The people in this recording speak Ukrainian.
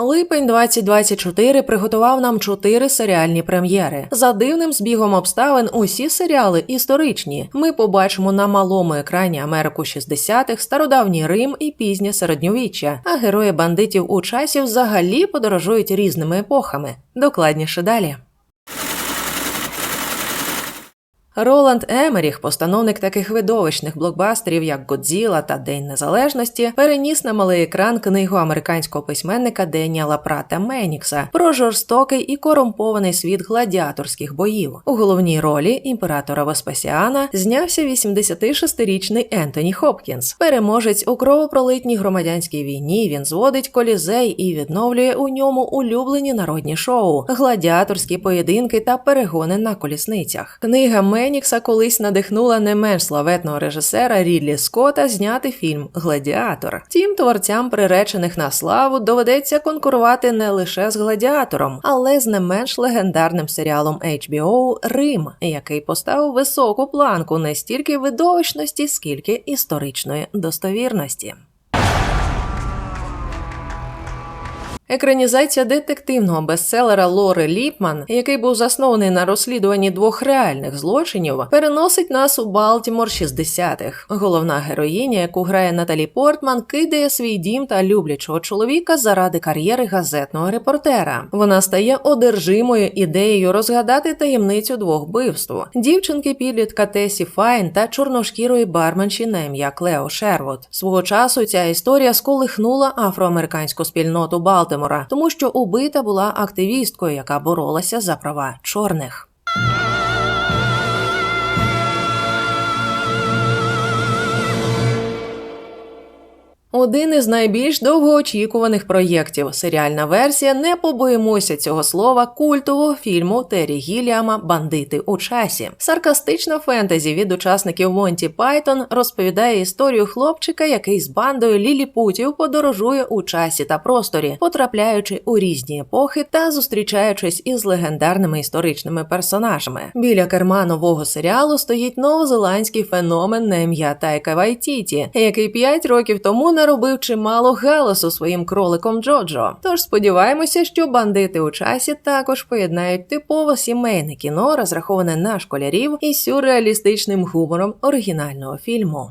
Липень 2024 приготував нам чотири серіальні прем'єри. За дивним збігом обставин усі серіали історичні. Ми побачимо на малому екрані Америку 60-х, стародавній Рим і пізнє середньовіччя. А герої бандитів у часі взагалі подорожують різними епохами. Докладніше далі. Роланд Емеріх, постановник таких видовищних блокбастерів, як Годзіла та День Незалежності, переніс на малий екран книгу американського письменника Деніала Прата Менікса про жорстокий і корумпований світ гладіаторських боїв. У головній ролі імператора Веспасіана знявся 86-річний Ентоні Хопкінс. Переможець у кровопролитній громадянській війні. Він зводить колізей і відновлює у ньому улюблені народні шоу, гладіаторські поєдинки та перегони на колісницях. Книга Менікса колись надихнула не менш славетного режисера Рідлі Скотта зняти фільм Гладіатор. Тім творцям, приречених на славу, доведеться конкурувати не лише з гладіатором, але з не менш легендарним серіалом HBO Рим, який поставив високу планку не стільки видовищності, скільки історичної достовірності. Екранізація детективного бестселера Лори Ліпман, який був заснований на розслідуванні двох реальних злочинів, переносить нас у Балтімор 60-х. Головна героїня, яку грає Наталі Портман, кидає свій дім та люблячого чоловіка заради кар'єри газетного репортера. Вона стає одержимою ідеєю розгадати таємницю двох вбивств дівчинки підлітка Тесі Файн та чорношкірої барменші на ім'я Клео Шервуд. Свого часу ця історія сколихнула афроамериканську спільноту Балтимора. Балтимора, тому що убита була активісткою, яка боролася за права чорних. Один із найбільш довгоочікуваних проєктів серіальна версія не побоїмося цього слова культового фільму Террі Гіліама Бандити у часі. Саркастична фентезі від учасників Монті Пайтон розповідає історію хлопчика, який з бандою ліліпутів подорожує у часі та просторі, потрапляючи у різні епохи та зустрічаючись із легендарними історичними персонажами. Біля керма нового серіалу стоїть новозеландський феномен на ім'я Тайка Вайтіті, який п'ять років тому наробив чимало галасу своїм кроликом Джоджо. Тож сподіваємося, що бандити у часі також поєднають типово сімейне кіно, розраховане на школярів із сюрреалістичним гумором оригінального фільму.